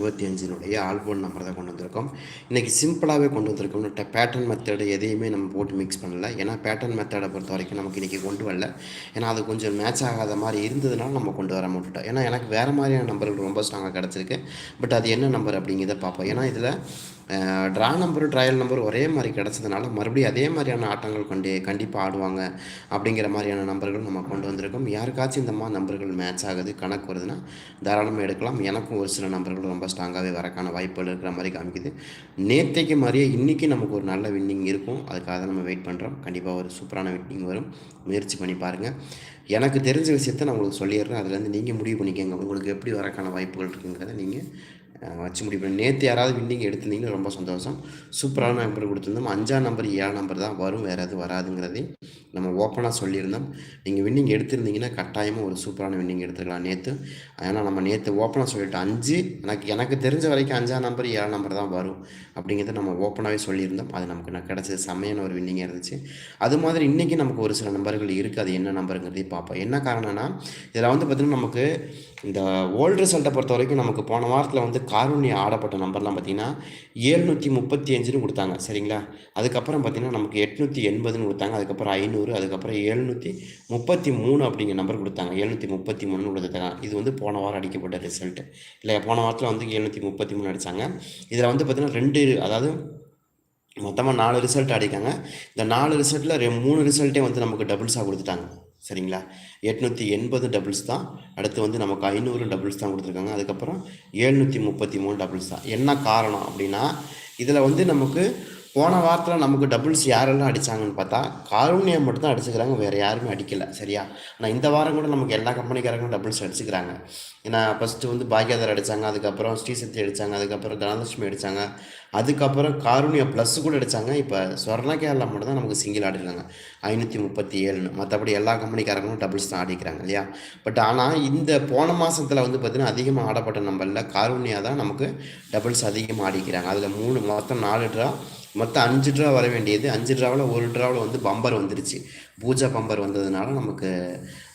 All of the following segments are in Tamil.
இருபத்தி அஞ்சினுடைய ஆல்போன் நம்பர் தான் கொண்டு வந்திருக்கோம். இன்றைக்கி சிம்பிளாகவே கொண்டு வந்திருக்கோம் பேட்டர்ன் மெத்தடு எதையுமே நம்ம போட்டு மிக்ஸ் பண்ணல. ஏன்னா பேட்டர்ன் மெத்தடை பொறுத்த வரைக்கும் நமக்கு இன்றைக்கி கொண்டு வரல. ஏன்னா அது கொஞ்சம் மேட்ச் ஆகாத மாதிரி இருந்ததுனால நம்ம கொண்டு வர மாட்டோம். ஏன்னா எனக்கு வேறு மாதிரியான நம்பர்கள் ரொம்ப ஸ்ட்ராங்காக கிடச்சிருக்கு. பட் அது என்ன நம்பர் அப்படிங்கிறத பார்ப்போம். ஏன்னா இதில் ட்ரா நம்பர் ட்ரையல் நம்பர் ஒரே மாதிரி கிடச்சதுனால மறுபடியும் அதே மாதிரியான ஆட்டங்கள் கொண்டு கண்டிப்பாக ஆடுவாங்க அப்படிங்கிற மாதிரியான நம்பர்கள் நம்ம கொண்டு வந்திருக்கோம். யாருக்காச்சும் இந்த மாதிரி நம்பர்கள் மேட்ச் ஆகுது கணக்கு வருதுன்னா தாராளமாக எடுக்கலாம். எனக்கும் ஒரு சில நம்பர்கள் ரொம்ப ஸ்ட்ராங்காகவே வரக்கான வாய்ப்புகள் இருக்கிற மாதிரி காமிக்குது. நேற்றைக்கு மாதிரியே இன்றைக்கி நமக்கு ஒரு நல்ல வின்னிங் இருக்கும். அதுக்காக தான் நம்ம வெயிட் பண்ணுறோம் கண்டிப்பாக ஒரு சூப்பரான வின்னிங் வரும். முயற்சி பண்ணி பாருங்கள் எனக்கு தெரிஞ்ச விஷயத்த நான் உங்களுக்கு சொல்லிடுறேன். அதுலேருந்து நீங்கள் முடிவு பண்ணிக்கோங்க. உங்களுக்கு எப்படி வரக்கான வாய்ப்புகள் இருக்குங்கிறத நீங்கள் வச்சு முடிப்பேன். நேற்று யாராவது வின்னிங் எடுத்திருந்தீங்கன்னா ரொம்ப சந்தோஷம். சூப்பரான நம்பர் கொடுத்துருந்தோம். அஞ்சாம் நம்பர் ஏழாம் நம்பர் தான் வரும். வேறு எதுவும் வராதுங்கிறதையும் நம்ம ஓப்பனாக சொல்லியிருந்தோம். நீங்கள் வின்னிங் எடுத்திருந்தீங்கன்னா கட்டாயமாக ஒரு சூப்பரான வின்னிங் எடுத்துக்கலாம் நேற்று ஏன்னா நம்ம நேற்று ஓப்பனாக சொல்லிட்டோம் அஞ்சு எனக்கு எனக்கு தெரிஞ்ச வரைக்கும் அஞ்சாம் நம்பர் ஏழாம் நம்பர் தான் வரும். அப்படிங்கிறத நம்ம ஓப்பனாகவே சொல்லியிருந்தோம். அது நமக்கு நான் கிடச்சது செம்மையான ஒரு வின்னிங்காக இருந்துச்சு. அது மாதிரி இன்றைக்கி நமக்கு ஒரு சில நம்பர்கள் இருக்குது அது என்ன நம்பருங்கிறதையும் பார்ப்போம். என்ன காரணம்னா இதில் வந்து பார்த்திங்கன்னா நமக்கு இந்த ஓல்டு ரிசல்ட்டை பொறுத்த வரைக்கும் நமக்கு போன வாரத்தில் வந்து காரூண்ய ஆடப்பட்ட நம்பர்லாம் பார்த்திங்கன்னா ஏழ்நூற்றி முப்பத்தி அஞ்சுன்னு கொடுத்தாங்க சரிங்களா? அதுக்கப்புறம் பார்த்திங்கன்னா நமக்கு எட்நூற்றி எண்பதுன்னு கொடுத்தாங்க அதுக்கப்புறம் ஐநூறு அதுக்கப்புறம் ஏழ்நூற்றி முப்பத்தி மூணு அப்படிங்கிற நம்பர் கொடுத்தாங்க. ஏழ்நூற்றி முப்பத்தி மூணுன்னு கொடுத்தாங்க இது வந்து போன வாரம் அடிக்கப்பட்ட ரிசல்ட்டு இல்லை போன வாரத்தில் வந்து எழுநூற்றி முப்பத்தி மூணு அடித்தாங்க இதில் வந்து பார்த்திங்கன்னா ரெண்டு அதாவது மொத்தமாக நாலு ரிசல்ட் அடிக்காங்க. இந்த நாலு ரிசல்ட்டில் ரெ மூணு ரிசல்ட்டே வந்து நமக்கு டபுள்ஸாக கொடுத்துட்டாங்க. சரிங்களா? எட்நூற்றி எண்பது டபுள்ஸ் தான். அடுத்து வந்து நமக்கு ஐநூறு டபுள்ஸ் தான் கொடுத்துருக்காங்க. அதுக்கப்புறம் ஏழ்நூற்றி முப்பத்தி மூணு டபுள்ஸ் தான். என்ன காரணம் அப்படின்னா இதில் வந்து நமக்கு போன வாரத்தில் நமக்கு டபுள்ஸ் யாரெல்லாம் அடித்தாங்கன்னு பார்த்தா காரூனியா மட்டும் தான் அடிச்சுக்கிறாங்க வேறு யாருமே அடிக்கலை சரியா? ஆனால் இந்த வாரம் கூட நமக்கு எல்லா கம்பெனிக்காரங்களும் டபுள்ஸ் அடிச்சுக்கிறாங்க. ஏன்னா ஃபஸ்ட்டு வந்து பாக்யாதர் அடித்தாங்க அதுக்கப்புறம் ஸ்ரீசக்தி அடித்தாங்க அதுக்கப்புறம் தனலட்சுமி அடித்தாங்க அதுக்கப்புறம் காரூனியா ப்ளஸ் கூட அடித்தாங்க இப்போ ஸ்வர்ண கேரளா மட்டும் தான் நமக்கு சிங்கிள் ஆடிருக்காங்க ஐநூற்றி முப்பத்தி ஏழுன்னு. மற்றபடி எல்லா கம்பெனிக்காரங்களும் டபுள்ஸ் தான் ஆடிக்கிறாங்க இல்லையா? பட் ஆனால் இந்த போன மாதத்தில் வந்து பார்த்திங்கன்னா அதிகமாக ஆடப்பட்ட நம்பரில் காரூனியா தான் நமக்கு டபுள்ஸ் அதிகமாக ஆடிக்கிறாங்க. அதில் மூணு மொத்தம் நாலு ட்ரா மொத்தம் அஞ்சு ட்ரா வர வேண்டியது. அஞ்சு ட்ராவில் ஒரு ட்ராவில் வந்து பம்பர் வந்துருச்சு. பூஜா பம்பர் வந்ததுனால நமக்கு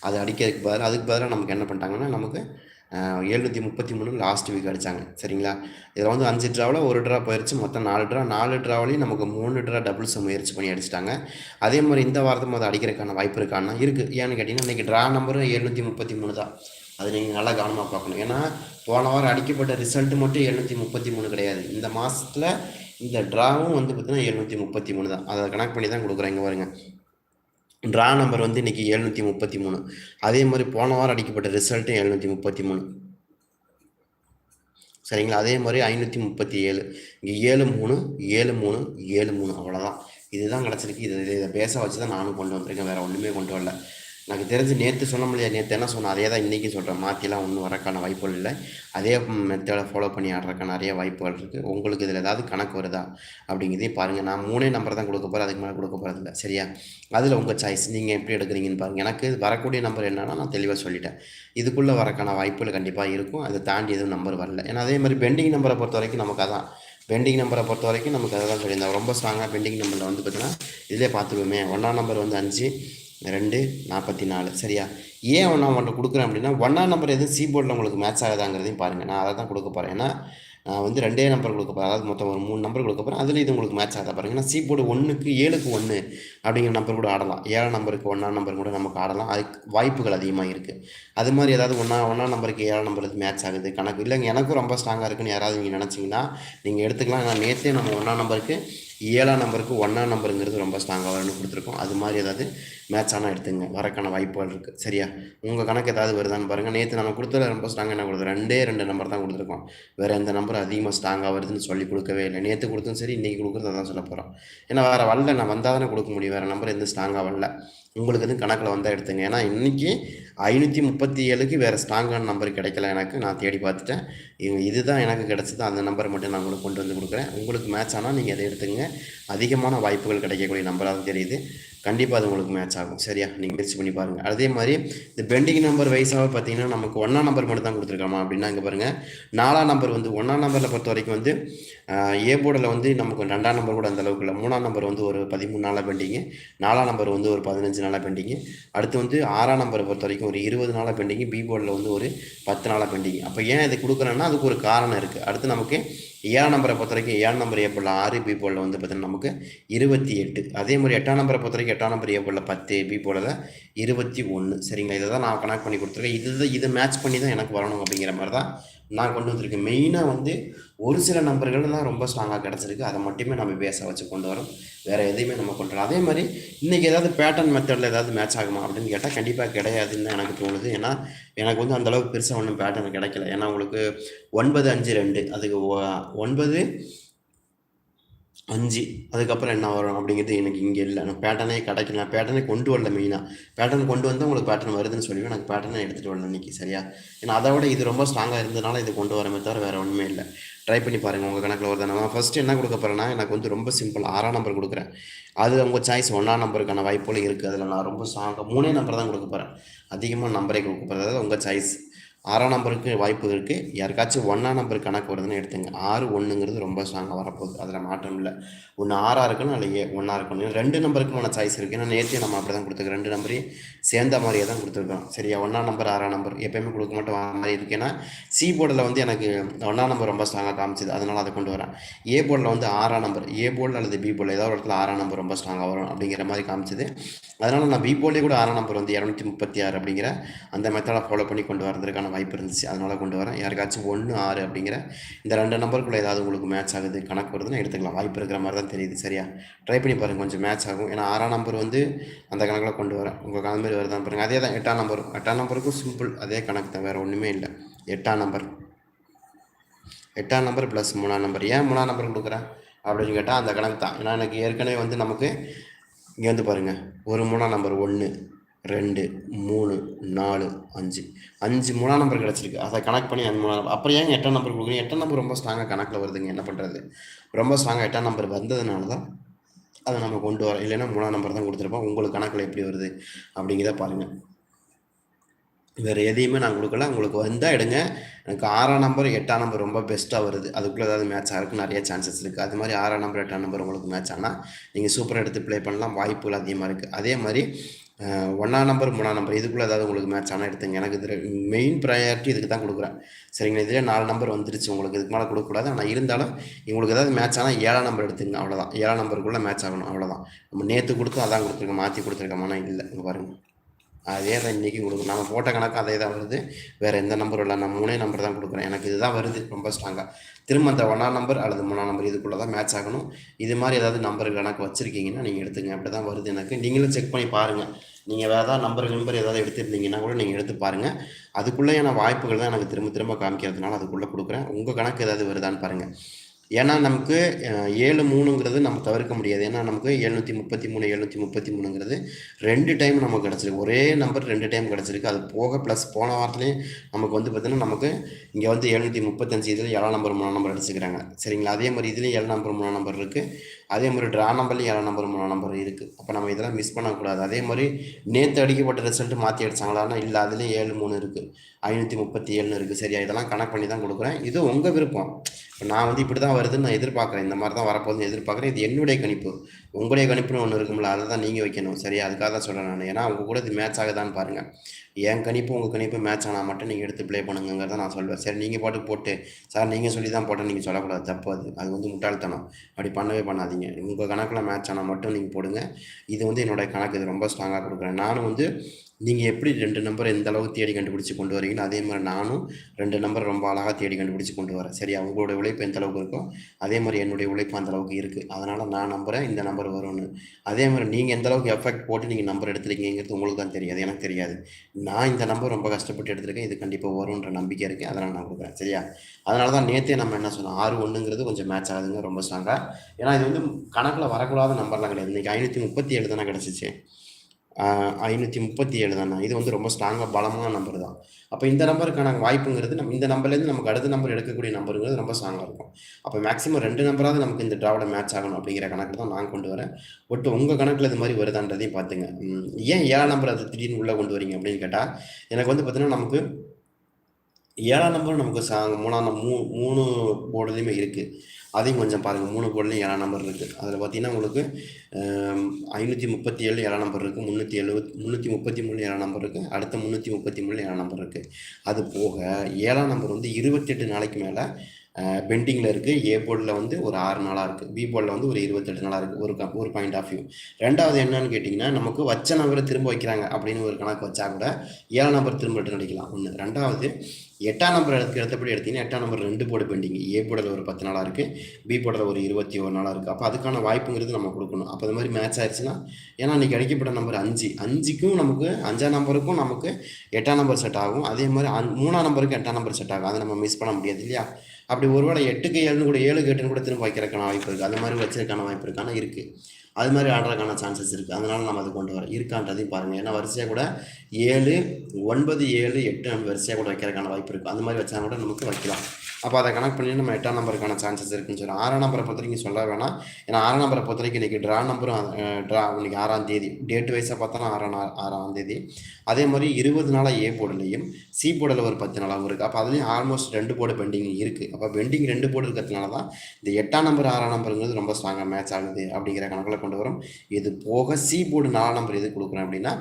அதை அடிக்கிறதுக்கு பதிலாக அதுக்கு பதிலாக நமக்கு என்ன பண்ணிட்டாங்கன்னா நமக்கு எழுநூற்றி முப்பத்தி மூணு லாஸ்ட் வீக் அடித்தாங்க சரிங்களா? இதில் வந்து அஞ்சு ட்ராவில் ஒரு ட்ரா போயிடுச்சு மொத்தம் நாலு ட்ரா நாலு ட்ராவிலையும் நமக்கு மூணு ட்ரா டபுள்ஸை முயற்சி பண்ணி அடிச்சிட்டாங்க. அதே மாதிரி இந்த வாரத்தும் அதை அடிக்கிறதுக்கான வாய்ப்பு இருக்கான்னா இருக்குது ஏன்னு கேட்டிங்கன்னா இன்றைக்கி ட்ரா நம்பரும் எழுநூற்றி முப்பத்தி மூணு தான். அது நீங்கள் நல்லா கவனமாக பார்க்கணும். ஏன்னா போன வாரம் அடிக்கப்பட்ட ரிசல்ட்டு மட்டும் எழுநூற்றி முப்பத்தி மூணு கிடையாது. இந்த மாதத்தில் இந்த ட்ராவும் வந்து பார்த்திங்கன்னா எழுநூற்றி முப்பத்தி மூணு தான். அதை கனெக்ட் பண்ணி தான் கொடுக்குறேன் இங்கே ட்ரா நம்பர் வந்து இன்றைக்கி எழுநூற்றி முப்பத்தி மூணு. அதே மாதிரி போன வாரம் அடிக்கப்பட்ட ரிசல்ட்டும் எழுநூற்றி முப்பத்தி மூணு. சரிங்களா? அதே மாதிரி ஐநூற்றி முப்பத்தி ஏழு. இங்கே ஏழு மூணு ஏழு மூணு ஏழு மூணு. அவ்வளோதான் இதுதான் கிடச்சிருக்கு. இது இதை பேச வச்சு தான் நானும் கொண்டு வந்திருக்கேன். வேறு ஒன்றுமே கொண்டு வரல. எனக்கு தெரிஞ்சு நேற்று சொல்ல முடியாது நேற்று என்ன சொன்னேன் அதே தான் இன்றைக்கி சொல்கிறேன் மாற்றிலாம் ஒன்றும் வரக்கான வாய்ப்புகள் இல்லை. அதே மெத்தடை ஃபாலோ பண்ணி ஆடுறக்கான நிறைய வாய்ப்புகள் இருக்குது உங்களுக்கு இதில் ஏதாவது கணக்கு வருதா? அப்படிங்கிறதே பாருங்கள் நான் மூணே நம்பர் தான் கொடுக்க போகிறேன் அதுக்கு மேலே கொடுக்க போகிறதில்ல சரியா? அதில் உங்கள் சாய்ஸ் நீங்கள் எப்படி எடுக்கிறீங்கன்னு பாருங்கள் எனக்கு வரக்கூடிய நம்பர் என்னன்னா நான் தெளிவாக சொல்லிட்டேன். இதுக்குள்ளே வரக்கான வாய்ப்புகள் கண்டிப்பாக இருக்கும். அதை தாண்டி எதுவும் நம்பர் வரல. ஏன்னா அதே மாதிரி பெண்டிங் நம்பரை பொறுத்த வரைக்கும் நமக்கு அதான். பெண்டிங் நம்பரை பொறுத்த வரைக்கும் நமக்கு அதை தான் சொல்லியிருந்தேன் ரொம்ப ஸ்ட்ராங்காக பெண்டிங் நம்பரில் வந்து பார்த்தீங்கன்னா இதிலே பார்த்துருவோமே. ஒன்றாம் நம்பர் வந்து அஞ்சு. ரெண்டு நாற்பத்தி நாலு சரியா? ஏன் ஒன்றா ஒன்று கொடுக்குறேன் அப்படின்னா ஒன்றா நம்பர் எதுவும் சீபோர்டில் உங்களுக்கு மேட்ச் ஆகுதாங்கிறதையும் பாருங்கள் நான் அதை தான் கொடுக்க போகிறேன் ஏன்னா நான் வந்து ரெண்டே நம்பர் கொடுக்க போகிறேன் அதாவது மொத்தம் ஒரு மூணு நம்பர் கொடுக்க போகிறேன் அதில் இது உங்களுக்கு மேட்ச் ஆகுதா பாருங்கள் ஏன்னா சீபோர்டு ஒன்றுக்கு ஏழுக்கு ஒன்று அப்படிங்கிற நம்பர் கூட ஆடலாம். ஏழாம் நம்பருக்கு ஒன்றாம் நம்பர் கூட நமக்கு ஆடலாம். அதுக்கு வாய்ப்புகள் அதிகமாக இருக்குது அது மாதிரி ஏதாவது ஒன்றா ஒன்றாம் நம்பருக்கு ஏழாம் நம்பருக்கு மேட்ச் ஆகுது? கணக்கு. இல்லைங்க எனக்கும் ரொம்ப ஸ்ட்ராங்காக இருக்குன்னு யாராவது நீங்கள் நினச்சிங்கன்னா நீங்கள் எடுத்துக்கலாம். ஏன்னா நேற்றே நம்ம ஒன்றாம் நம்பருக்கு ஏழாம் நம்பருக்கு ஒன்றாம் நம்பருங்கிறது ரொம்ப ஸ்ட்ராங்காக வரும்னு கொடுத்துருக்கோம். அது மாதிரி ஏதாவது மேட்ச் ஆனால் எடுத்துங்க. வரக்கான வாய்ப்புகள் இருக்குது சரியா? உங்கள் கணக்கு ஏதாவது வருதான்னு பாருங்கள் நேற்று நம்ம கொடுத்ததில் ரொம்ப ஸ்ட்ராங்காக என்ன கொடுத்தோம்? ரெண்டே ரெண்டு நம்பர் தான் கொடுத்துருக்கோம். வேறு எந்த நம்பர் அதிகமாக ஸ்ட்ராங்காக வருதுன்னு சொல்லி கொடுக்கவே இல்லை. நேற்று கொடுத்தும் சரி இன்றைக்கி கொடுக்குறது தான் சொல்ல போகிறோம் ஏன்னா வேறு வரல. நான் வந்தால் தானே கொடுக்க முடியும். வேறு நம்பர் எந்த ஸ்ட்ராங்காக வரல. உங்களுக்கு எதுவும் கணக்கில் வந்தால் எடுத்துங்க. ஏன்னா இன்றைக்கி ஐநூற்றி முப்பத்தி ஏழுக்கு வேறு ஸ்ட்ராங்கான நம்பர் கிடைக்கல எனக்கு. நான் தேடி பார்த்துட்டேன். இதுதான் எனக்கு கிடச்சது. அந்த நம்பரை மட்டும் நான் உங்களுக்கு கொண்டு வந்து கொடுக்குறேன். உங்களுக்கு மேட்ச் ஆனால் நீங்கள் எதை எடுத்துங்க அதிகமான வாய்ப்புகள் கிடைக்கக்கூடிய நம்பராக தெரியுது. கண்டிப்பாக அது உங்களுக்கு மேட்ச் ஆகும். சரியா? நீங்கள் முயற்சி பண்ணி பாருங்கள் அதே மாதிரி இந்த பெண்டிங் நம்பர் வைஸாக பார்த்தீங்கன்னா நமக்கு ஒன்றாம் நம்பர் மட்டும் தான் கொடுத்துருக்காமா அப்படின்னா இங்கே பாருங்கள் நாலாம் நம்பர் வந்து ஒன்றாம் நம்பரில் பொறுத்த வரைக்கும் வந்து ஏ போர்டில் வந்து நமக்கு ரெண்டாம் நம்பர் கூட அந்த அளவுக்கு இல்லை. மூணாம் நம்பர் வந்து ஒரு பதிமூணு நாளாக பெண்டிங்கு நாலாம் நம்பர் வந்து ஒரு பதினஞ்சு நாளாக பெண்டிங்கு அடுத்து வந்து ஆறாம் நம்பரை பொறுத்த வரைக்கும் ஒரு இருபது நாளாக பெண்டிங்கு பி போர்டில் வந்து ஒரு பத்து நாளாக பெண்டிங் அப்போ ஏன் இது கொடுக்குறேன்னா அதுக்கு ஒரு காரணம் இருக்குது அடுத்து நமக்கு ஏழாம் நம்பரை பொறுத்த வரைக்கும் ஏழாம் நம்பர் ஏப்பிள் ஆறு பி போலில் வந்து பார்த்தீங்கன்னா நமக்கு இருபத்தி எட்டு. அதே மாதிரி எட்டாம் நம்பரை பொறுத்த வரைக்கும் எட்டாம் நம்பர் ஏ பத்து பி போர்டில் இருபத்தி ஒன்று. சரிங்களா? இதை தான் நான் கனெக்ட் பண்ணி கொடுத்துருக்கேன். இது இதை மேட்ச் பண்ணி தான் எனக்கு வரணும் அப்படிங்கிற மாதிரி தான் நான் கொண்டு வந்திருக்கேன். மெயினாக வந்து ஒரு சில நம்பர்கள் தான் ரொம்ப ஸ்ட்ராங்காக கிடச்சிருக்கு. அதை மட்டுமே நம்ம பேச வச்சு கொண்டு வரோம். வேறு எதையுமே நம்ம கொண்டு வரோம் அதே மாதிரி இன்றைக்கி ஏதாவது பேட்டர்ன் மெத்தடில் ஏதாவது மேட்ச் ஆகுமா அப்படின்னு கேட்டால் கண்டிப்பாக கிடையாதுன்னு எனக்கு தோணுது. ஏன்னா எனக்கு வந்து அந்த அளவுக்கு பெருசாக ஒன்றும் பேட்டர்ன் கிடைக்கல. ஏன்னா உங்களுக்கு ஒன்பது அஞ்சு ரெண்டு அதுக்கு ஒன்பது அஞ்சு அதுக்கப்புறம் என்ன வரும் அப்படிங்கிறது எனக்கு இங்கே இல்லை. நான் பேட்டர்னே கிடைக்கல. நான் பேட்டர்னே கொண்டு வரல மெயினாக பேட்டர்ன் கொண்டு வந்தால் உங்களுக்கு பேட்டர்ன் வருதுன்னு சொல்லி எனக்கு பேட்டர்னே எடுத்துகிட்டு வரல இன்னைக்கு சரியா? ஏன்னா அதை விட இது ரொம்ப ஸ்ட்ராங்காக இருந்ததுனால இது கொண்டு வரமே தவிர வேறு ஒன்றுமே இல்லை. ட்ரை பண்ணி பாருங்கள் உங்கள் கணக்கில் வருது. நான் ஃபஸ்ட்டு என்ன கொடுக்க போகிறேன்னா எனக்கு வந்து ரொம்ப சிம்பிள் ஆறாம் நம்பர் கொடுக்குறேன். அது உங்கள் சாய்ஸ் ஒன்றாம் நம்பருக்கான வாய்ப்புகள் இருக்குது அதில் நான் ரொம்ப ஸ்ட்ராங்காக மூணே நம்பர் தான் கொடுக்க போகிறேன் அதிகமாக நம்பரே கொடுக்க போகிறேன் அதாவது உங்கள் சாய்ஸ் ஆறாம் நம்பருக்கு வாய்ப்பு இருக்குது யாருக்காச்சும் ஒன்றாம் நம்பர் கணக்கு வருதுன்னு எடுத்துங்க. ஆறு ஒன்றுங்கிறது ரொம்ப ஸ்ட்ராங்காக வரப்போகுது. அதில் மாற்றம் இல்லை. ஒன்று ஆறாக இருக்கணும் இல்லை ஏ ஒன்றா இருக்கணும் ரெண்டு நம்பருக்குமான சாய்ஸ் இருக்குது ஏன்னா நேற்று நம்ம அப்படி தான் கொடுத்துருக்கோம் ரெண்டு நம்பரையும் சேர்ந்த மாதிரியே தான் கொடுத்துருக்கான். சரியா? ஒன்றா நம்பர் ஆறாம் நம்பர் எப்பயுமே கொடுக்க மாட்டோம். வர மாதிரி இருக்கு. ஏன்னா சி போர்டில் வந்து எனக்கு ஒன்றாம் நம்பர் ரொம்ப ஸ்ட்ராங்காக காமிச்சிது. அதனால் அதை கொண்டு வரேன். ஏ போர்டில் வந்து ஆறாம் நம்பர் ஏ போர்டில் அல்லது பி போர்டில் ஏதாவது ஒரு இடத்துல ஆறாம் நம்பர் ரொம்ப ஸ்ட்ராங்காக வரும் அப்படிங்கிற மாதிரி காமிச்சிது. அதனால் நான் பி போர்டிலே கூட ஆறாம் நம்பர் வந்து இரநூத்தி முப்பத்தி ஆறு அப்படிங்கிற அந்த மெத்தடை ஃபாலோ பண்ணி கொண்டு வரதுக்கான வாய்ப்பு இருந்துச்சு. அதனால் கொண்டு வரேன். யாருக்காச்சும் ஒன்று ஆறு அப்படிங்கிற இந்த ரெண்டு நம்பருக்குள்ளே ஏதாவது உங்களுக்கு மேட்ச் ஆகுது கணக்கு வருதுன்னு எடுத்துக்கலாம். வாய்ப்பு இருக்கிற மாதிரி தான் தெரியுது. சரியா? ட்ரை பண்ணி பாருங்கள் கொஞ்சம் மேட்ச் ஆகும். ஏன்னா ஆறாம் நம்பர் வந்து அந்த கணக்கில் கொண்டு வரேன். உங்கள் அது மாதிரி வருதான் பாருங்கள் அதே தான் எட்டாம் நம்பர் எட்டாம் நம்பருக்கும் சிம்பிள் அதே கணக்கு தான். வேறு ஒன்றுமே இல்லை. எட்டாம் நம்பர் எட்டாம் நம்பர் ப்ளஸ் மூணாம் நம்பர் ஏன் மூணாம் நம்பர் கொடுக்குறேன்? அப்படின்னு கேட்டால் அந்த கணக்கு தான். ஏன்னா எனக்கு ஏற்கனவே வந்து நமக்கு இங்கே வந்து பாருங்கள் ஒரு மூணாம் நம்பர் ஒன்று ரெண்டு மூணு நாலு அஞ்சு. அஞ்சு மூணாம் நம்பர் கிடச்சிருக்கு. அதை கனெக்ட் பண்ணி அஞ்சு மூணாம் நம்பர் அப்புறம் ஏன் எட்டாம் நம்பர் கொடுக்குறீங்க? எட்டாம் நம்பர் ரொம்ப ஸ்ட்ராங்காக கணக்கில் வருதுங்க. என்ன பண்ணுறது ரொம்ப ஸ்ட்ராங்காக எட்டாம் நம்பர் வந்ததுனால தான் அதை நம்ம கொண்டு வரோம் இல்லைன்னா மூணாம் நம்பர் தான் கொடுத்துருப்போம். உங்களுக்கு கணக்கில் எப்படி வருது அப்படிங்கிறத பாருங்கள் வேறு எதையுமே நான் கொடுக்கல. உங்களுக்கு வந்தால் எடுங்க. எனக்கு ஆறாம் நம்பர் எட்டாம் நம்பர் ரொம்ப பெஸ்ட்டாக வருது. அதுக்குள்ளே ஏதாவது மேட்ச் ஆகிறதுக்கு நிறைய சான்சஸ் இருக்குது அது மாதிரி ஆறாம் நம்பர் எட்டாம் நம்பர் உங்களுக்கு மேட்ச் ஆனால் நீங்கள் சூப்பராக எடுத்து ப்ளே பண்ணலாம். வாய்ப்புகள் அதிகமாக இருக்குது அதே மாதிரி ஒன்றாம் நம்பர் மூணாம் நம்பர் இதுக்குள்ளே ஏதாவது உங்களுக்கு மேட்ச் ஆனால் எடுத்துங்க. எனக்கு இது மெயின் ப்ரையாரிட்டி இதுக்கு தான் கொடுக்குறேன். சரிங்களா? இதிலே நாலு நம்பர் வந்துருச்சு. உங்களுக்கு இதுக்கு மேலே கொடுக்கக்கூடாது. ஆனால் இருந்தாலும் உங்களுக்கு ஏதாவது மேட்ச் ஆனால் ஏழாம் நம்பர் எடுத்துங்க அவ்வளோதான் ஏழாம் நம்பருக்குள்ளே மேட்ச் ஆகணும். அவ்வளோதான் நம்ம நேற்று கொடுத்தோம் அதான் கொடுத்துருக்கோம். மாற்றி கொடுத்துருக்கோம். ஆனால் இல்லை. இங்கே பாருங்கள் அதே தான் இன்றைக்கி கொடுக்கும். நம்ம போட்ட கணக்கு அதே தான் வருது. வேறு எந்த நம்பரும் இல்லை. நான் மூணே நம்பர் தான் கொடுக்குறேன். எனக்கு இதுதான் வருது. ரொம்ப ஸ்ட்ராங்காக திரும்ப அந்த ஒன்றாம் நம்பர் அல்லது மூணாம் நம்பர் இதுக்குள்ளே தான் மேட்ச் ஆகணும். இது மாதிரி ஏதாவது நம்பர் கணக்கு வச்சுருக்கீங்கன்னா நீங்கள் எடுத்துங்க. அப்படி தான் வருது எனக்கு. நீங்களும் செக் பண்ணி பாருங்கள் நீங்கள் வேறு ஏதாவது நம்பர் நம்பர் ஏதாவது எடுத்துருந்தீங்கன்னா கூட நீங்கள் எடுத்து பாருங்கள் அதுக்குள்ளேயான வாய்ப்புகள் தான் எனக்கு திரும்ப திரும்ப காமிக்கிறதுனால அதுக்குள்ளே கொடுக்குறேன். உங்கள் கணக்கு ஏதாவது வருதான்னு பாருங்கள் ஏன்னா நமக்கு ஏழு மூணுங்கிறது நம்ம தவிர்க்க முடியாது. ஏன்னா நமக்கு எழுநூற்றி முப்பத்தி மூணு எழுநூற்றி முப்பத்தி மூணுங்கிறது ரெண்டு டைம் நமக்கு கிடச்சிருக்கு. ஒரே நம்பர் ரெண்டு டைம் கிடச்சிருக்கு. அது போக ப்ளஸ் போன வாரத்துலேயும் நமக்கு வந்து பார்த்திங்கன்னா நமக்கு இங்கே வந்து எழுநூற்றி முப்பத்தஞ்சு இதில் ஏழாம் நம்பர் மூணாம் நம்பர் அடிச்சுக்கிறாங்க. சரிங்களா? அதே மாதிரி இதுலேயும் ஏழு நம்பர் மூணாம் நம்பர் இருக்குது அதே மாதிரி ட்ரா நம்பர்லேயும் ஏழாம் நம்பர் மூணாம் நம்பர் இருக்குது அப்போ நம்ம இதெல்லாம் மிஸ் பண்ணக்கூடாது. அதே மாதிரி நேற்று அடிக்கப்பட்ட ரிசல்ட்டு மாற்றி அடிச்சாங்களான்னா இல்லை அதுலேயும் ஏழு மூணு இருக்குது ஐநூற்றி முப்பத்தி ஏழுன்னு இருக்குது சரியா? இதெல்லாம் கணக்கு பண்ணி தான் கொடுக்குறேன். இது உங்கள் விருப்பம். நான் வந்து இப்படி தான் வருதுன்னு நான் எதிர்பார்க்குறேன். இந்த மாதிரி தான் வரப்போகுதுன்னு எதிர்பார்க்குறேன். இது என்னுடைய கணிப்பு. உங்களுடைய கணிப்புன்னு ஒன்று இருக்கும்ல அதை தான் நீங்கள் வைக்கணும். சரியா? அதுக்காக தான் சொல்கிறேன் நான். ஏன்னா உங்கள் கூட இது மேட்ச் ஆகுதான்னு பாருங்கள் என் கணிப்பு உங்கள் கணிப்பு மேட்ச் ஆனால் மட்டும் நீங்கள் எடுத்து ப்ளே பண்ணுங்கிறத நான் சொல்வேன். சரி நீங்கள் பாட்டு போட்டு சார் நீங்கள் சொல்லி தான் போட்டேன் நீங்கள் சொல்லக்கூடாது. தப்பு அது. அது வந்து முட்டாள்தனம். அப்படி பண்ணவே பண்ணாதீங்க. உங்கள் கணக்கில் மேட்ச் ஆனால் மட்டும் நீங்கள் போடுங்க. இது வந்து என்னோடய கணக்கு. இது ரொம்ப ஸ்ட்ராங்காக கொடுக்குறேன். நானும் வந்து நீங்கள் எப்படி ரெண்டு நம்பர் எந்த அளவுக்கு தேடி கண்டுபிடிச்சி கொண்டு வரீங்களோ அதே மாதிரி நானும் ரெண்டு நம்பர் ரொம்ப அழகாக தேடி கண்டுபிடிச்சி கொண்டு வரேன். சரி அவங்களோட உழைப்பு எந்த அளவுக்கு இருக்கோ அதே மாதிரி என்னுடைய உழைப்பு அந்த அளவுக்கு இருக்குது அதனால் நான் நம்புகிறேன் இந்த நம்பர் நம்பர் வரும்னு. அதே மாதிரி நீங்கள் எந்த அளவுக்கு எஃபெக்ட் போட்டு நீங்கள் நம்பர் எடுத்துருக்கீங்கிறது உங்களுக்கு தான் தெரியாது எனக்கு தெரியாது. நான் இந்த நம்பர் ரொம்ப கஷ்டப்பட்டு எடுத்திருக்கேன். இது கண்டிப்பாக வரும்ன்ற நம்பிக்கை இருக்குது அதனால் நான் கொடுக்குறேன். சரியா? அதனால தான் நேற்றே நம்ம என்ன சொன்னோம்? ஆறு ஒன்றுங்கிறது கொஞ்சம் மேட்ச் ஆகுதுங்க ரொம்ப ஸ்ட்ராங்காக ஏன்னா இது வந்து கணக்கில் வரக்கூடாத நம்பர்லாம் கிடையாது. இன்றைக்கி ஐநூற்றி முப்பத்தி ஏழு தானே கிடச்சிச்சு. ஐநூற்றி முப்பத்தி ஏழு தானே? இது வந்து ரொம்ப ஸ்ட்ராங்காக பலமான நம்பர் தான். அப்போ இந்த நம்பருக்கான வாய்ப்புங்கிறது நம்ம இந்த நம்பர்லேருந்து நமக்கு அடுத்த நம்பர் எடுக்கக்கூடிய நம்பருங்கிறது ரொம்ப ஸ்ட்ராங்காக இருக்கும். அப்போ மேக்ஸிமம் ரெண்டு நம்பராவது நமக்கு இந்த ட்ராவில் மேட்ச் ஆகணும் அப்படிங்கிற கணக்கு தான் நான் கொண்டு வரேன். பட் உங்கள் கணக்கில் இது மாதிரி வருதான்றதையும் பார்த்துங்க. ஏன் ஏழாம் நம்பர் அது திடீர்னு உள்ளே கொண்டு வரீங்க அப்படின்னு கேட்டால் எனக்கு வந்து பார்த்தீங்கன்னா நமக்கு ஏழாம் நம்பரும் நமக்கு சா மூணாம் மூ மூணு போர்டுலேயுமே இருக்குது அதையும் கொஞ்சம் பாருங்கள் மூணு கோடிலையும் ஏழாம் நம்பர் இருக்குது அதில் பார்த்தீங்கன்னா உங்களுக்கு ஐநூற்றி முப்பத்தி ஏழு ஏழாம் நம்பர் இருக்குது முந்நூற்றி எழுபத் முந்நூற்றி முப்பத்தி மூணு ஏழாம் நம்பர் இருக்குது அடுத்த முந்நூற்றி முப்பத்தி மூணு ஏழாம் நம்பர் இருக்குது அது போக ஏழாம் நம்பர் வந்து இருபத்தெட்டு நாளைக்கு மேலே பெண்டிங்கில் இருக்குது ஏ போர்டில் வந்து ஒரு ஆறு நாளாக இருக்குது பி போர்டில் வந்து ஒரு இருபத்தெட்டு நாளாக இருக்குது ஒரு க ஒரு பாயிண்ட் ஆஃப் வியூ ரெண்டாவது என்னன்னு கேட்டிங்கன்னா நமக்கு வச்ச நம்பரை திரும்ப வைக்கிறாங்க அப்படின்னு ஒரு கணக்கு வச்சா கூட ஏழாம் நம்பர் திரும்ப ரிட்டர்ன் அடிக்கலாம் ஒன்று ரெண்டாவது எட்டாம் நம்பர் எடுத்து எடுத்தபடி எடுத்தீங்கன்னா எட்டாம் நம்பர் ரெண்டு போர்டு பெண்டிங் ஏ போர்டில் ஒரு பத்து நாளாக இருக்குது பி போர்டில் ஒரு இருபத்தி ஒரு நாளாக இருக்குது அப்போ அதுக்கான வாய்ப்புங்கிறது நம்ம கொடுக்கணும். அப்போ அது மாதிரி மேட்ச் ஆயிடுச்சுன்னா ஏன்னா அன்றைக்கி அடிக்கப்பட்ட நம்பர் அஞ்சு. அஞ்சுக்கும் நமக்கு அஞ்சாம் நம்பருக்கும் நமக்கு எட்டாம் நம்பர் செட் ஆகும். அதே மாதிரி அந் மூணாம் நம்பருக்கு எட்டாம் நம்பர் செட் ஆகும். அதை நம்ம மிஸ் பண்ண முடியாது இல்லையா? அப்படி ஒருவேளை எட்டுக்கு ஏழுன்னு கூட ஏழு எட்டுன்னு கூட திரும்ப வைக்கிறதுக்கான வாய்ப்பு இருக்குது அது மாதிரி வச்சிருக்கான வாய்ப்பு இருக்கான? இருக்குது அது மாதிரி ஆடுறதுக்கான சான்சஸ் இருக்குது அதனால நம்ம அதை கொண்டு வரோம் இருக்கான்றதையும் பாருங்கள் ஏன்னா வரிசையாக கூட ஏழு ஒன்பது ஏழு எட்டு நம்ம வரிசையாக கூட வைக்கிறதுக்கான வாய்ப்பு இருக்குது அந்த மாதிரி வச்சா கூட நமக்கு வைக்கலாம். அப்போ அதை கனெக்ட் பண்ணி நம்ம எட்டாம் நம்பருக்கான சான்சஸ் இருக்குன்னு சொல்லி. ஆறாம் நம்பரை பொறுத்த வரைக்கும் சொல்ல வேணாம். ஏன்னா ஆறாம் நம்பரை பொறுத்த வரைக்கும் இன்றைக்கி ட்ரா நம்பரும் ட்ரா இன்னைக்கு ஆறாம் தேதி. டேட் வைஸாக பார்த்தோன்னா ஆறாம் ஆறாம் தேதி. அதே மாதிரி இருபது நாளாக ஏ போடலையும் சி போர்டில் ஒரு பத்து நாளாகவும் இருக்குது அப்போ அதுலேயும் ஆல்மோஸ்ட் ரெண்டு போர்டு பெண்டிங் இருக்குது அப்போ பெண்டிங் ரெண்டு போர்டு இருக்கிறதுனால தான் இந்த எட்டாம் நம்பர் ஆறாம் நம்பருங்கிறது ரொம்ப ஸ்ட்ராங்காக மேட்ச் ஆகுது அப்படிங்கிற கணக்கில் கொண்டு வரும். இது போக சி போர்டு நாலாம் நம்பர் எது கொடுக்குறேன் அப்படின்னா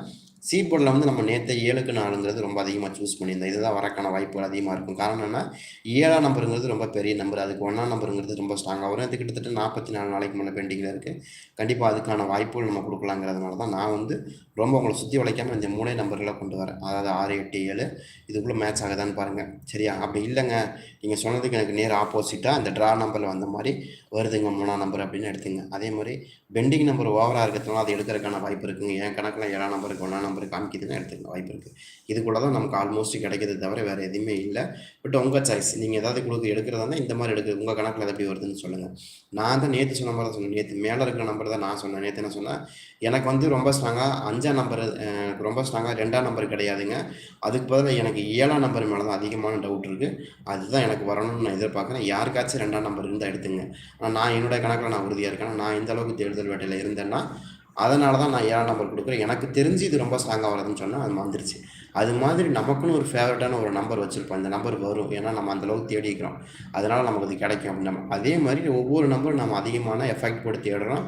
சி போர்டில் வந்து நம்ம நேற்று ஏழுக்கு நாலுங்கிறது ரொம்ப அதிகமாக சூஸ் பண்ணியிருந்தோம் இதுதான் வரக்கான வாய்ப்புகள் அதிகமாக இருக்கும். காரணம் என்னன்னா ஏழாம் நம்பருங்கிறது ரொம்ப பெரிய நம்பர். அதுக்கு ஒன்றாம் நம்பருங்கிறது ரொம்ப ஸ்ட்ராங்காக வரும். அது கிட்டத்தட்ட நாற்பத்தி நாலு நாளைக்கு மேலே பெண்டிங்கில் இருக்குது கண்டிப்பாக அதுக்கான வாய்ப்புகள் நம்ம கொடுக்கலாங்கிறதுனால தான் நான் வந்து ரொம்ப உங்களை சுற்றி உழைக்காமல் இந்த மூணே நம்பர்களை கொண்டு வரேன். அதாவது ஆறு எட்டு ஏழு இதுக்குள்ளே மேட்ச் ஆகுதான்னு பாருங்கள் சரியா? அப்படி இல்லைங்க. நீங்கள் சொன்னதுக்கு எனக்கு நேர் ஆப்போசிட்டாக அந்த ட்ரா நம்பரில் வந்த மாதிரி வருதுங்க மூணாம் நம்பர் அப்படின்னு எடுத்துங்க. அதே மாதிரி பெண்டிங் நம்பர் ஓவராக இருக்கிறதுனால அது எடுக்கிறதுக்கான வாய்ப்பு இருக்குங்க. என் கணக்கில் ஏழாம் நம்பருக்கு ஒன்றாம் நம்பர் காமிக்கிறதுனா எடுத்துக்க வாய்ப்பு இருக்குது இதுக்குள்ளே தான் நமக்கு ஆல்மோஸ்ட் கிடைக்கிறது தவிர வேறு எதுவுமே இல்லை. பட் உங்கள் சாய்ஸ் நீங்கள் ஏதாவது கொடுக்க எடுக்கிறதா இருந்தால் இந்த மாதிரி எடுக்கிறது உங்கள் கணக்கில் அது எப்படி வருதுன்னு சொல்லுங்கள் நான் தான் நேற்று சொன்ன மாதிரி தான் சொன்னேன். நேற்று மேலே இருக்கிற நம்பர் தான் நான் சொன்னேன். நேற்று என்ன சொன்னேன்? எனக்கு வந்து ரொம்ப ஸ்ட்ராங்காக அஞ்சாம் நம்பர் எனக்கு ரொம்ப ஸ்ட்ராங்காக ரெண்டாம் நம்பர் கிடையாதுங்க. அதுக்கு பதிலாக எனக்கு ஏழாம் நம்பர் மேலே தான் அதிகமான டவுட் இருக்குது அதுதான் எனக்கு வரணும்னு நான் எதிர்பார்க்குறேன். யாருக்காச்சும் ரெண்டாம் நம்பர் இருந்தால் எடுத்துங்க. ஆனால் நான் என்னுடைய கணக்கில் நான் உறுதியாக இருக்கேன். நான் இந்த அளவுக்கு தேடுதல் வேட்டையில் இருந்தேன்னா அதனால தான் நான் ஏழாம் நம்பர் கொடுக்குறேன். எனக்கு தெரிஞ்சு இது ரொம்ப ஸ்ட்ராங்காக வருதுன்னு சொன்னால் அது வந்துருச்சு அது மாதிரி நமக்குன்னு ஒரு ஃபேவரட்டான ஒரு நம்பர் வச்சுருப்போம். இந்த நம்பர் வரும். ஏன்னா நம்ம அந்தளவுக்கு தேடிக்கிறோம் தேடி இருக்கிறோம். அதனால் நமக்கு அது கிடைக்கும் அப்படின்னு. நம்ம அதே மாதிரி ஒவ்வொரு நம்பரும் நம்ம அதிகமான எஃபெக்ட் போட்டு தேடுறோம்.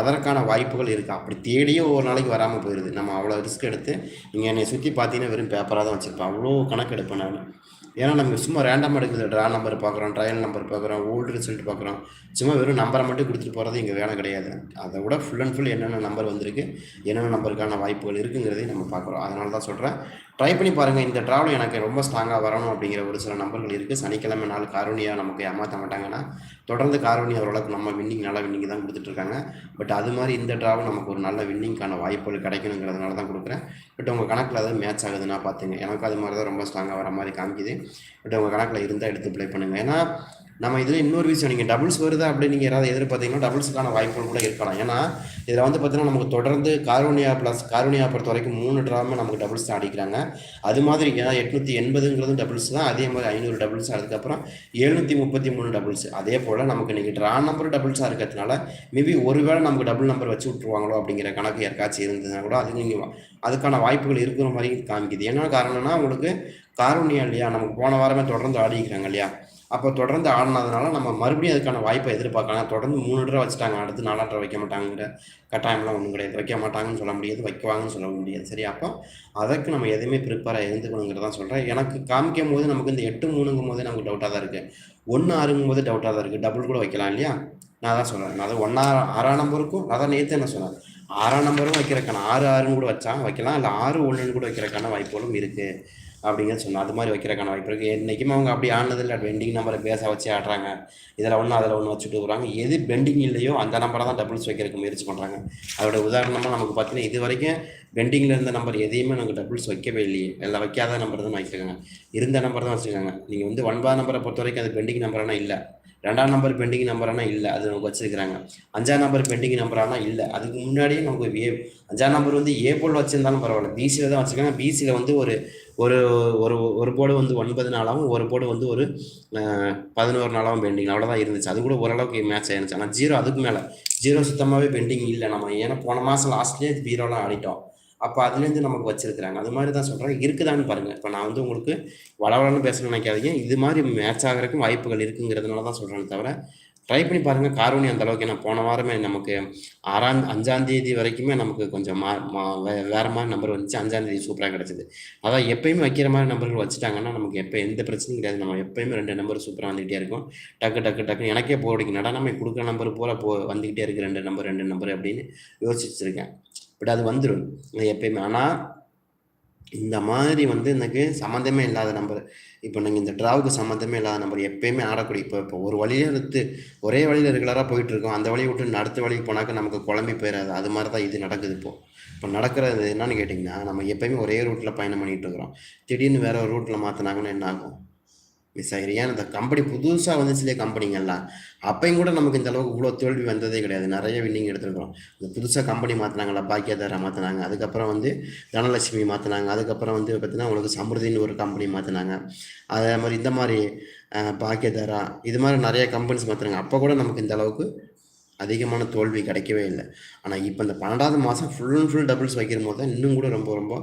அதற்கான வாய்ப்புகள் இருக்குது அப்படி தேடியே ஒவ்வொரு நாளைக்கு வராமல் போயிடுது நம்ம அவ்வளோ ரிஸ்க் எடுத்து நீங்கள் என்னை சுற்றி பார்த்தீங்கன்னா வெறும் பேப்பராக தான் வச்சுருப்பேன். அவ்வளோ கணக்கு எடுப்பேன் நான். ஏன்னா நம்ம சும்மா ரேண்டமாக எடுக்கிறது ட்ரா நம்பர் பார்க்குறோம் ட்ரையல் நம்பர் பார்க்குறோம் ஓல்டு ரிசல்ட் பார்க்குறோம். சும்மா வெறும் நம்பரை மட்டும் கொடுத்துட்டு போகிறது இங்கே வேலை கிடையாது. அதை விட ஃபுல் அண்ட் ஃபுல் என்னென்ன நம்பர் வந்திருக்கு என்னென்ன நம்பருக்கான வாய்ப்புகள் இருக்குங்கிறதையும் நம்ம பார்க்குறோம். அதனால தான் சொல்கிறேன் ட்ரை பண்ணி பாருங்கள் இந்த ட்ராவல் எனக்கு ரொம்ப ஸ்ட்ராங்காக வரணும் அப்படிங்கிற ஒரு சில நம்பர்கள் இருக்குது சனிக்கிழமை நாள் காரணியாக நமக்கு ஏமாற்ற மாட்டாங்கன்னா தொடர்ந்து காரணியா ஓரளவுக்கு நம்ம வின்னிங் நல்ல வின்னிங் தான் கொடுத்துட்ருக்காங்க பட் அது மாதிரி இந்த ட்ராவல் நமக்கு ஒரு நல்ல வின்னிங்கான வாய்ப்புகள் கிடைக்கணுங்கிறதுனால தான் கொடுக்குறேன். பட் உங்கள் கணக்கில் ஏதாவது மேட்ச் ஆகுதுன்னா பார்த்துங்க எனக்கு அது மாதிரி தான் ரொம்ப ஸ்ட்ராங்காக வர மாதிரி காமிக்குது. பட் உங்கள் கணக்கில் இருந்தால் எடுத்து ப்ளே பண்ணுங்கள் ஏன்னா நம்ம இதில் இன்னொரு விஷயம் நீங்கள் டபுள்ஸ் வருதா அப்படின்னு நீங்கள் யாராவது எதிர்பார்த்தீங்கன்னா டபுள்ஸுக்கான வாய்ப்புகள் கூட இருக்கலாம். ஏன்னா இதில் வந்து பார்த்தீங்கன்னா நமக்கு தொடர்ந்து கார்வனியா ப்ளஸ் காரோனியா பொறுத்த வரைக்கும் மூணு ட்ராமே நமக்கு டபுள்ஸ் தான் அடிக்கிறாங்க. அது மாதிரி ஏன்னா எட்நூற்றி எண்பதுங்கிறது டபுள்ஸ் தான். அதே மாதிரி ஐநூறு டபுள்ஸ் அதுக்கப்புறம் எழுநூற்றி முப்பத்தி மூணு டபுள்ஸ் அதே போல் நமக்கு இன்றைக்கி ட்ரா நம்பர் டபுள்ஸாக இருக்கிறதுனால மேபி ஒருவேளை நமக்கு டபுள் நம்பர் வச்சு விட்ருவாங்களோ அப்படிங்கிற கணக்கு யாருக்காச்சும் இருந்ததுன்னா கூட அது நீங்கள் அதுக்கான வாய்ப்புகள் இருக்கிற மாதிரி காமிக்குது. என்ன காரணம்னா உங்களுக்கு காரணியா இல்லையா? நமக்கு போன வாரமே தொடர்ந்து ஆடிக்கிறாங்க இல்லையா? அப்போ தொடர்ந்து ஆடினதுனால நம்ம மறுபடியும் அதுக்கான வாய்ப்பை எதிர்பார்க்கலாம் தொடர்ந்து மூணு தடவை வச்சுட்டாங்க. அடுத்து நாலாம் வைக்க மாட்டாங்கிற கட்டாயம்லாம் ஒன்றும் கிடையாது. வைக்க மாட்டாங்கன்னு சொல்ல முடியாது. வைக்குவாங்கன்னு சொல்ல முடியாது. சரி அப்போ அதற்கு நம்ம எதுவுமே ப்ரிப்பேராக இருந்துக்கணுங்கிறதான் சொல்கிறேன் எனக்கு காமிக்கும் போது நமக்கு இந்த எட்டு மூணுங்கும் போதே நமக்கு டவுட்டாக தான் இருக்குது ஒன்று ஆறுங்கும் போது டவுட்டாக தான் இருக்குது டபுள் கூட வைக்கலாம் இல்லையா? நான் தான் சொல்கிறேன் நான் அது ஒன்றா ஆறாம் நம்பருக்கும். அதான் நேற்று என்ன சொன்னேன்? ஆறாம் நம்பரும் வைக்கிறக்கான ஆறு ஆறுன்னு கூட வச்சா வைக்கலாம். இல்லை ஆறு ஒன்றுன்னு கூட வைக்கிறக்கான வாய்ப்புகளும் இருக்குது அப்படிங்கிறது சொன்னேன். அது மாதிரி வைக்கிறக்கான வாய்ப்பு இருக்குது என்றைக்குமே அவங்க அப்படி ஆனதில்லை பெண்டிங் நம்பரை பேச வச்சு ஆடுறாங்க. இதில் ஒன்று அதில் ஒன்று வச்சுட்டு வராங்க எது பெண்டிங் இல்லையோ அந்த நம்பரை தான் டபுள்ஸ் வைக்கிறதுக்கு முயற்சி பண்ணுறாங்க அதோட உதாரணமாக நமக்கு பார்த்தீங்கன்னா இது வரைக்கும் பெண்டிங்கில் இருந்த நம்பர் எதையுமே நமக்கு டபுள்ஸ் வைக்கவே இல்லையே. எல்லாம் வைக்காத நம்பர் தான் வைக்கிறாங்க. இருந்த நம்பர் தான் வச்சுருக்காங்க. நீங்கள் வந்து ஒன்பதாம் நம்பரை பொறுத்த வரைக்கும் அது பெண்டிங் நம்பரானா இல்லை. ரெண்டாம் நம்பர் பெண்டிங் நம்பரானா இல்லை அது நமக்கு வச்சிருக்கிறாங்க. அஞ்சாம் நம்பர் பெண்டிங் நம்பரானா இல்லை அதுக்கு முன்னாடியே நமக்கு ஏ அஞ்சாம் நம்பர் வந்து ஏ போல் வச்சிருந்தாலும் பரவாயில்ல. பிசியில் தான் வச்சுருக்காங்க. பிசியில் வந்து ஒரு ஒரு ஒரு ஒரு போர்டு வந்து ஒன்பது நாளாகவும் ஒரு போர்டு வந்து ஒரு பதினோரு நாளாகவும் பெண்டிங் அவ்வளோதான் இருந்துச்சு. அது கூட ஓரளவுக்கு மேட்ச் ஆயிருந்துச்சு. ஆனால் ஜீரோ அதுக்கு மேலே. ஜீரோ சுத்தமாகவே பெண்டிங் இல்லை. நம்ம ஏன்னா போன மாதம் லாஸ்ட்லேயே ஜீரோலாம் ஆடிட்டோம். அப்போ அதுலேருந்து நமக்கு வச்சிருக்கிறாங்க. அது மாதிரி தான் சொல்கிறேன் இருக்குதான்னு பாருங்கள் இப்போ நான் வந்து உங்களுக்கு வளவளன்னு பேசணும்னு நினைக்காதீங்க. இது மாதிரி மேட்ச் ஆகிறதுக்கும் வாய்ப்புகள் இருக்குங்கிறதுனால தான் சொல்கிறேன் தவிர ட்ரை பண்ணி பாருங்கள் காரோனி அந்த அளவுக்கு ஏன்னா போன வாரமே நமக்கு ஆறாம் அஞ்சாந்தேதி வரைக்குமே நமக்கு கொஞ்சம் மா மா வே- மாதிரி நம்பர் வந்துச்சு. அஞ்சாந்தேதி சூப்பராக கிடச்சிது. அதான் எப்பயுமே வைக்கிற மாதிரி நம்பர்கள் வச்சுட்டாங்கன்னா நமக்கு எப்போ எந்த பிரச்சனையும் கிடையாது. நம்ம எப்பயுமே ரெண்டு நம்பர் சூப்பராக வந்துகிட்டே இருக்கும். டக்கு டக்கு டக்கு எனக்கே போடிக்கு நடனமே நம்ம கொடுக்குற நம்பர் போல போ வந்துக்கிட்டே இருக்குது ரெண்டு நம்பர் ரெண்டு நம்பர் அப்படின்னு யோசிச்சிருக்கேன் பட் அது வந்துடும் எப்பயுமே. ஆனால் இந்த மாதிரி வந்து எனக்கு சம்மந்தமே இல்லாத நம்பர் இப்போ நீங்கள் இந்த ட்ராவுக்கு சம்மந்தமே இல்லாத நம்பர் எப்பயுமே ஆடக்கூடிய இப்போ இப்போ ஒரு வழியில எடுத்து ஒரே வழியில் ரெகுலராக போயிட்டுருக்கோம். அந்த வழியை விட்டு அடுத்த வழிக்கு போனாக்க நமக்கு குழம்பி போயிடாது அது மாதிரி தான் இது நடக்குது இப்போது இப்போ நடக்கிறது என்னன்னு கேட்டிங்கன்னா நம்ம எப்பயுமே ஒரே ரூட்டில் பயணம் பண்ணிகிட்டு இருக்கிறோம். திடீர்னு வேறு ஒரு ரூட்டில் மாற்றினாங்கன்னா என்ன ஆகும்? மிஸ் ஆகிரு இந்த கம்பெனி புதுசாக வந்துச்சுலேயே கம்பெனிங்கெல்லாம் அப்பயும் கூட நமக்கு இந்த அளவுக்கு இவ்வளோ தோல்வி வந்ததே கிடையாது. நிறைய வின்னிங் எடுத்துருக்கோம் இந்த புதுசாக கம்பெனி மாற்றினாங்களா பாக்கியதாரா மாற்றினாங்க அதுக்கப்புறம் வந்து தனலட்சுமி மாற்றினாங்க அதுக்கப்புறம் வந்து பார்த்தீங்கன்னா உங்களுக்கு சமிருதின்னு ஒரு கம்பெனி மாற்றினாங்க அதே மாதிரி இந்த மாதிரி பாக்கியதாரா இது மாதிரி நிறைய கம்பெனிஸ் மாற்றினாங்க அப்போ கூட நமக்கு இந்த அளவுக்கு அதிகமான தோல்வி கிடைக்கவே இல்லை. ஆனால் இப்போ இந்த பன்னெண்டாவது மாதம் ஃபுல் அண்ட் ஃபுல் டபுள்ஸ் வைக்கிற போது தான் இன்னும் கூட ரொம்ப ரொம்ப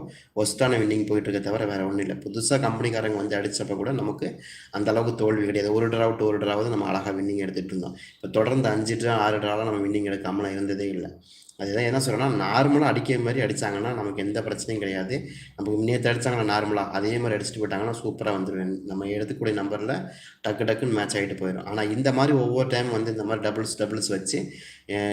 ஒஸ்ட்டான வின்னிங் போயிட்டு இருக்க தவிர வேறு ஒன்றும் இல்லை. புதுசாக கம்பெனிக்காரங்க வந்து அடித்தப்ப கூட நமக்கு அந்த அளவுக்கு தோல்வி கிடையாது. ஒரு ட்ரா விட்டு ஒரு ட்ராவது நம்ம அழகாக வின்னிங் எடுத்துகிட்டு இருந்தோம். இப்போ தொடர்ந்து அஞ்சு ட்ரா ஆறு ட்ராவில் நம்ம வின்னிங் எடுக்காமலாம் இருந்ததே இல்லை. அதுதான் என்ன சொல்கிறேன்னா நார்மலாக அடிக்கிற மாதிரி அடித்தாங்கன்னா நமக்கு எந்த பிரச்சனையும் கிடையாது. நமக்கு முன்னேற்ற அடித்தாங்கன்னா நார்மலாக அதே மாதிரி அடிச்சுட்டு போயிட்டாங்கன்னா சூப்பராக வந்துடுவேன் நம்ம எடுத்துக்கூடிய நம்பரில் டக்கு டக்குன்னு மேட்ச் ஆகிட்டு போயிடும் ஆனால் இந்த மாதிரி ஒவ்வொரு டைம் வந்து இந்த மாதிரி டபுள்ஸ் டபுள்ஸ் வச்சு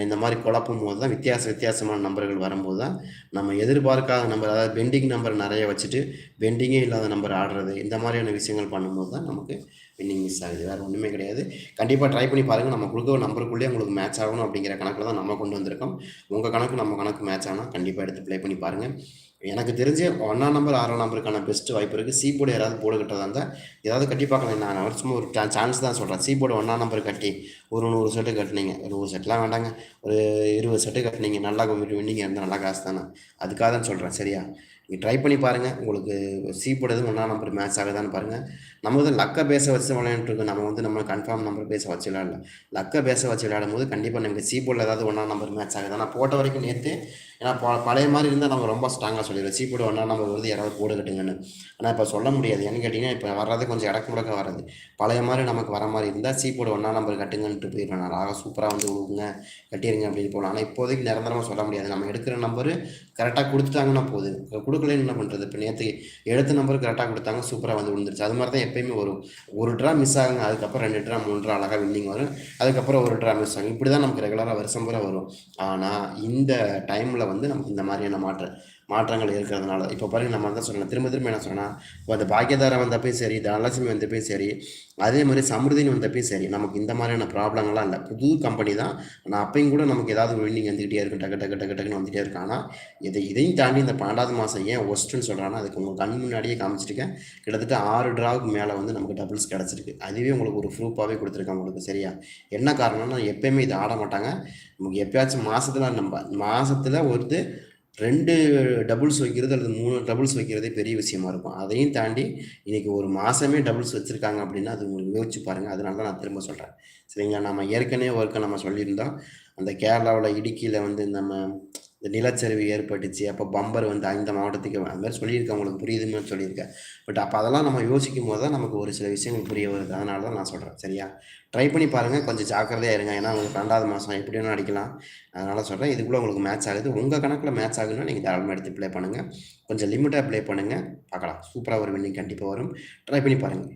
இந்த மாதிரி குழப்பும் போது தான் வித்தியாச வித்தியாசமான நம்பர்கள் வரும்போது தான் நம்ம எதிர்பார்க்காத நம்பர் அதாவது பெண்டிங் நம்பர் நிறைய வச்சுட்டு பெண்டிங்கே இல்லாத நம்பர் ஆடுறது இந்த மாதிரியான விஷயங்கள் பண்ணும்போது தான் நமக்கு வின்னிங் மிஸ் ஆகுது. வேறு ஒன்றுமே கிடையாது. கண்டிப்பாக ட்ரை பண்ணி பாருங்கள் நம்ம கொடுக்குற நம்பருக்குள்ளேயே உங்களுக்கு மேட்ச் ஆகணும் அப்படிங்கிற கணக்கில் தான் நம்ம கொண்டு வந்திருக்கோம். உங்கள் கணக்கு நம்ம கணக்கு மேட்ச் ஆனால் கண்டிப்பாக எடுத்து ப்ளே பண்ணி பாருங்கள் எனக்கு தெரிஞ்சு ஒன்றாம் நம்பர் ஆறாம் நம்பருக்கான பெஸ்ட் வாய்ப்பு இருக்குது சி போர்டு யாராவது போர்டு கட்டுறதா இருந்தால் ஏதாவது கட்டி பார்க்கலாம். நான் சும்மா ஒரு சான்ஸ் தான் சொல்கிறேன் சி போர்டு ஒன்றாம் நம்பர் கட்டி ஒரு நூறு செட்டு கட்டினீங்க. ஒரு நூறு செட்லாம் வேண்டாங்க. ஒரு இருபது செட்டு கட்டினீங்க. நல்லா வின்னிங் இருந்தால் நல்லா காசு தானே. அதுக்காக தான் சொல்கிறேன் சரியா? நீங்கள் ட்ரை பண்ணி பாருங்கள் உங்களுக்கு சி போர்டு எதுவும் ஒன்றாம் நம்பர் மேட்ச் ஆகுதான்னு பாருங்கள் நம்ம வந்து லக்கை பேச வச்சு விளையாண்டுருக்கோம் நம்ம வந்து நம்ம கன்ஃபார்ம் நம்பர் பேச வச்சு விளையாடல. லக்கை பேச வச்சு விளையாடும் போது கண்டிப்பாக நமக்கு சி போர்டில் ஏதாவது ஒன்றா நம்பர் மேட்ச் ஆகுது. ஆனால் போட்ட வரைக்கும் நேற்று ஏன்னா ப பழைய மாதிரி இருந்தால் நம்ம ரொம்ப ஸ்ட்ராங்காக சொல்லிடுவோம். சி போர்டு ஒன்றாம் நம்பர் வருது யாராவது போடு கட்டுங்கன்னு ஆனால் இப்போ சொல்ல முடியாது. ஏன்னு கேட்டிங்கன்னா இப்போ வர்றது கொஞ்சம் இடக்கு முடக்க வர்றது. பழைய மாதிரி நமக்கு வர மாதிரி இருந்தால் சி போர்டு நம்பர் கட்டுங்கன்ட்டு போயிடுவேன் நான் ஆக சூப்பராக வந்து விடுங்க கட்டிடுங்க அப்படின்னு போகலாம் ஆனால் இப்போதைக்கு நிரந்தரமாக சொல்ல முடியாது. நம்ம எடுக்கிற நம்பரு கரெக்டாக கொடுத்துட்டாங்கன்னா போகுது கொடுக்கலன்னு என்ன பண்ணுறது இப்போ நேற்று எடுத்த நம்பர் கரெக்டாக கொடுத்தாங்க சூப்பராக வந்து விழுந்துருச்சு. அது மாதிரி தான் எப்பயுமே வரும். ஒரு ட்ரா மிஸ் ஆகுங்க அதுக்கப்புறம் ரெண்டு ட்ரா மூணு ட்ரா அழகாக வின்னிங் வரும். அதுக்கப்புறம் ஒரு ட்ரா மிஸ் ஆகும். இப்படி தான் நமக்கு ரெகுலராக வருஷம் பூரா வரும். ஆனால் இந்த டைமில் வந்து நமக்கு இந்த மாதிரியான மாற்றம் மாற்றங்கள் இருக்கிறதுனால. இப்போ பாருங்க நம்ம தான் சொல்லலாம் திரும்ப திரும்ப என்ன சொன்னால் இப்போ அந்த பாக்கியதாரம் வந்தப்பையும் சரி தனலட்சுமி வந்தப்பையும் சரி அதே மாதிரி சமிருதினு வந்தப்பையும் சரி நமக்கு இந்த மாதிரியான ப்ராப்ளங்கள்லாம் இல்லை. புது கம்பெனி தான். ஆனால் அப்பையும் கூட நமக்கு ஏதாவது வின்னிங் வந்துக்கிட்டே இருக்கும் டக்கு டக்கு டக்கு டக்குன்னு வந்துகிட்டே இருக்கும். ஆனால் இதை இதையும் தாண்டி இந்த பன்னெண்டாவது மாதம் ஏன் ஒஸ்ட்டுன்னு சொல்கிறாங்கன்னா அதுக்கு உங்கள் கண் முன்னாடியே காமிச்சிருக்கேன். கிட்டத்தட்ட ஆறு ட்ராவுக்கு மேலே வந்து நமக்கு டபுள்ஸ் கிடச்சிருக்கு. அதுவே உங்களுக்கு ஒரு ப்ரூஃபாகவே கொடுத்துருக்காங்க உங்களுக்கு சரியா? என்ன காரணம்னா எப்பயுமே இதை ஆட மாட்டாங்க. நமக்கு எப்பயாச்சும் மாதத்துல நம்ம மாதத்தில் ஒரு ரெண்டு டபுள்ஸ் வைக்கிறது அல்லது மூணு டபுள்ஸ் வைக்கிறதே பெரிய விஷயமா இருக்கும். அதையும் தாண்டி இன்னைக்கு ஒரு மாதமே டபுள்ஸ் வச்சுருக்காங்க அப்படின்னா அது உங்களுக்கு யோசிச்சு பாருங்கள் அதனால தான் நான் திரும்ப சொல்கிறேன் சரிங்களா? நம்ம ஏற்கனவே ஒர்க்கை நம்ம சொல்லியிருந்தோம். அந்த கேரளாவில் இடுக்கியில் வந்து நம்ம இந்த நிலச்சரிவு ஏற்பட்டுச்சு அப்போ பம்பர் வந்து அந்த மாவட்டத்துக்கு அந்த மாதிரி சொல்லியிருக்கேன். உங்களுக்கு புரியுதுன்னு சொல்லியிருக்கேன். பட் அப்போ அதெல்லாம் நம்ம யோசிக்கும் போது தான் நமக்கு ஒரு சில விஷயங்கள் புரிய வருது. அதனால தான் நான் சொல்கிறேன் சரியா? ட்ரை பண்ணி பாருங்கள் கொஞ்சம் ஜாக்கிரதையாக இருங்க. ஏன்னா உங்களுக்கு ரெண்டாவது மாதம் எப்படி வேணும் அடிக்கலாம் அதனால் சொல்கிறேன் இதுக்குள்ளே உங்களுக்கு மேட்ச் ஆகுது. உங்கள் கணக்கில் மேட்ச் ஆகுதுன்னா நீங்கள் தாராளமாக எடுத்து ப்ளே பண்ணுங்கள் கொஞ்சம் லிமிட்டாக ப்ளே பண்ணுங்கள் பார்க்கலாம். சூப்பராக ஒரு வின்னிங் கண்டிப்பாக வரும். ட்ரை பண்ணி பாருங்கள்